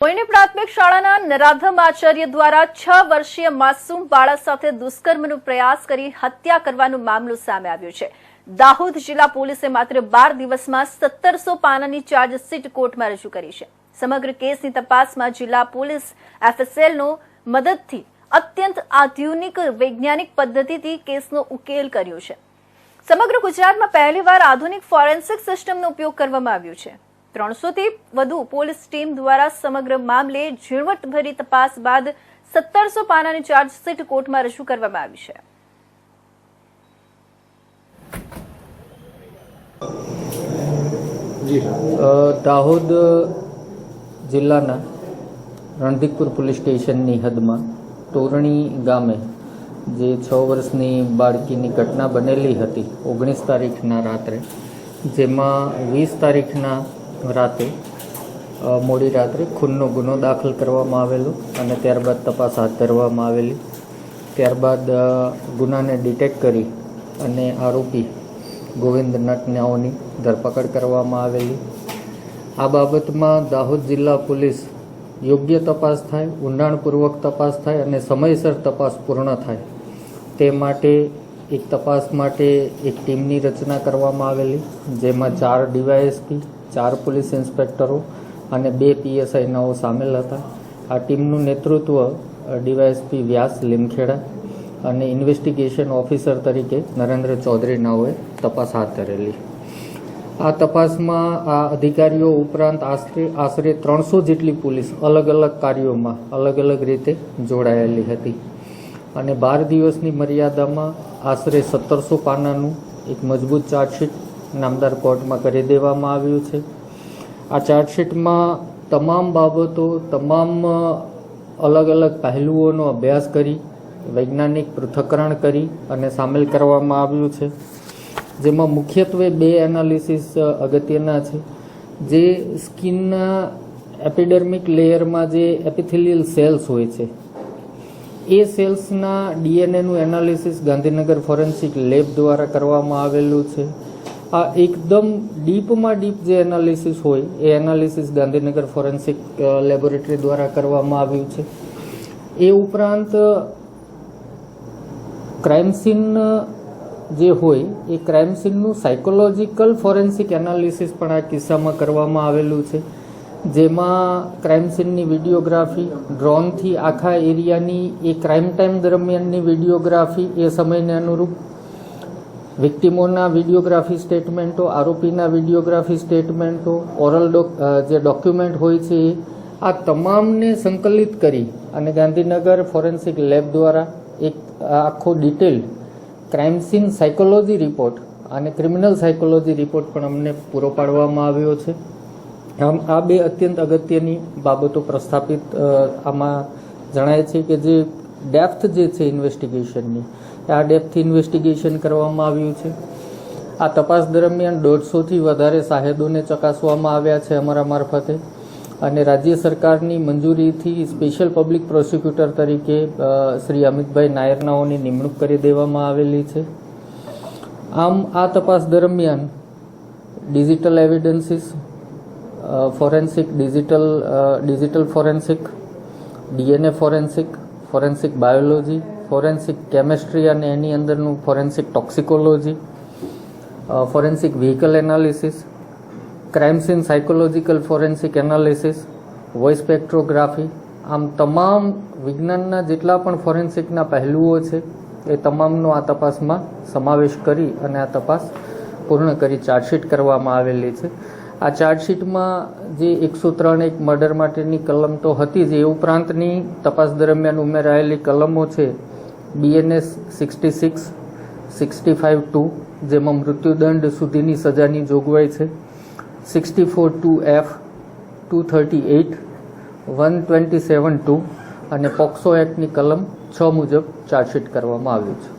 કોઈની પ્રાથમિક શાળાના નરાધમ આચાર્ય દ્વારા છ વર્ષીય માસૂમ બાળક સાથે દુષ્કર્મનો પ્રયાસ કરી હત્યા કરવાનો મામલો સામે આવ્યો છે. દાહોદ જિલ્લા પોલીસે માત્ર બાર દિવસમાં સત્તરસો પાનાની ચાર્જશીટ કોર્ટમાં રજૂ કરી છે. સમગ્ર કેસની તપાસમાં જિલ્લા પોલીસ એફએસએલનો મદદથી અત્યંત આધુનિક વૈજ્ઞાનિક પદ્ધતિથી કેસનો ઉકેલ કર્યો છે. સમગ્ર ગુજરાતમાં પહેલીવાર આધુનિક ફોરેન્સિક સિસ્ટમનો ઉપયોગ કરવામાં આવ્યો છે. ત્રણસોથી વધુ પોલીસ ટીમ દ્વારા સમગ્ર મામલે ઝીણવટભરી તપાસ બાદ સત્તરસો પાનાની ચાર્જશીટ કોર્ટમાં રજૂ કરવામાં આવી છે. દાહોદ જિલ્લાના રણધીકપુર પોલીસ સ્ટેશનની હદમાં તોરણી ગામે જે છ વર્ષની બાળકીની ઘટના બનેલી હતી ઓગણીસ તારીખના રાત્રે જેમાં વીસ તારીખના રાતે મોડી રાત્રે ખૂનનો ગુનો દાખલ કરવામાં આવેલો અને ત્યારબાદ તપાસ હાથ ધરવામાં આવેલી. ત્યારબાદ ગુનાને ડિટેક્ટ કરી અને આરોપી ગોવિંદ નટનાઓની ધરપકડ કરવામાં આવેલી. આ બાબતમાં દાહોદ જિલ્લા પોલીસ યોગ્ય તપાસ થાય, ઊંડાણપૂર્વક તપાસ થાય અને સમયસર તપાસ પૂર્ણ થાય. તે માટે એક તપાસ માટે એક ટીમની રચના કરવામાં આવેલી, જેમાં ચાર ડીવાયએસપી ચાર પોલીસ ઇન્સ્પેક્ટરો અને બે પીએસઆઈનાઓ સામેલ હતા. આ ટીમનું નેતૃત્વ ડીવાયએસપી વ્યાસ લીમખેડા અને ઇન્વેસ્ટિગેશન ઓફિસર તરીકે નરેન્દ્ર ચૌધરીનાઓએ તપાસ હાથ ધરેલી. આ તપાસમાં આ અધિકારીઓ ઉપરાંત આશરે આશરે ત્રણસો જેટલી પોલીસ અલગ અલગ કાર્યોમાં અલગ અલગ રીતે જોડાયેલી હતી. અને બાર દિવસની મર્યાદામાં આશરે સત્તરસો પાનાનું એક મજબૂત ચાર્જશીટ નામદાર કોર્ટમાં કરી દેવામાં આવ્યું છે. આ ચાર્જશીટમાં તમામ બાબતો, તમામ અલગ અલગ પહેલુઓનો અભ્યાસ કરી, વૈજ્ઞાનિક પૃથ્થકરણ કરી અને સામેલ કરવામાં આવ્યું છે. જેમાં મુખ્યત્વે બે એનાલિસિસ અગત્યના છે. જે સ્કિનના એપિડર્મિક લેયરમાં જે એપિથેલિયલ સેલ્સ હોય છે, એ સેલ્સના ડીએનએનું એનાલિસિસ ગાંધીનગર ફોરેન્સિક લેબ દ્વારા કરવામાં આવેલું છે. આ એકદમ ડીપમાં ડીપ જે એનાલિસિસ હોય, એ એનાલિસિસ ગાંધીનગર ફોરેન્સિક લેબોરેટરી દ્વારા કરવામાં આવ્યું છે. એ ઉપરાંત ક્રાઇમ સીન જે હોય, એ ક્રાઇમ સીનનું સાયકોલોજીકલ ફોરેન્સિક એનાલિસિસ પણ આ કિસ્સામાં કરવામાં આવેલું છે. જેમાં ક્રાઇમ સીનની વિડીયોગ્રાફી ડ્રોનથી આખા એરિયાની એ ક્રાઇમ ટાઈમ દરમિયાનની વિડીયોગ્રાફી એ સમયને અનુરૂપ વિક્ટિમોના વિડીયોગ્રાફી સ્ટેટમેન્ટો, આરોપીના વિડીયોગ્રાફી સ્ટેટમેન્ટો, ઓરલ જે ડોક્યુમેન્ટ હોય છે, આ તમામને સંકલિત કરી અને ગાંધીનગર ફોરેન્સિક લેબ દ્વારા એક આખો detail crime scene psychology report અને ક્રિમિનલ સાયકોલોજી રિપોર્ટ પણ અમને પૂરો પાડવામાં આવ્યો છે. આમ આ બે અત્યંત અગત્યની બાબતો પ્રસ્થાપિત આમાં જણાય છે કે જે ડેપ્થ જે છે ઇન્વેસ્ટિગેશનની આ ડેપ્થ ઇન્વેસ્ટિગેશન કરવામાં આવ્યું છે. આ તપાસ દરમિયાન દોઢસોથી વધારે સાહેદોને ચકાસવામાં આવ્યા છે અમારા મારફતે. અને રાજ્ય સરકારની મંજૂરીથી સ્પેશિયલ પબ્લિક પ્રોસિક્યુટર તરીકે શ્રી અમિતભાઈ નાયરનાઓની નિમણૂક કરી દેવામાં આવેલી છે. આમ, આ તપાસ દરમિયાન digital evidences forensic digital digital forensic, DNA forensic forensic biology, forensic chemistry અને એની અંદરનું forensic toxicology forensic vehicle analysis crime scene psychological forensic analysis voice spectrography આમ તમામ વિજ્ઞાનના જેટલા પણ ફોરેન્સિકના પહેલુઓ છે, એ તમામનો આ તપાસમાં સમાવેશ કરી અને આ તપાસ પૂર્ણ કરી ચાર્જશીટ કરવામાં આવેલી છે. આ ચાર્જશીટમાં જે એકસો ત્રણ એક મર્ડર માટેની કલમ તો હતી જ, એ ઉપરાંતની તપાસ દરમિયાન ઉમેરાયેલી કલમો છે BNS sixty six sixty five two જેમાં મૃત્યુદંડ સુધીની સજાની જોગવાઈ છે. Sixty four two F two thirty eight one twenty seven two અને પોક્સો એક્ટની કલમ છ મુજબ ચાર્જશીટ કરવામાં આવ્યું છે.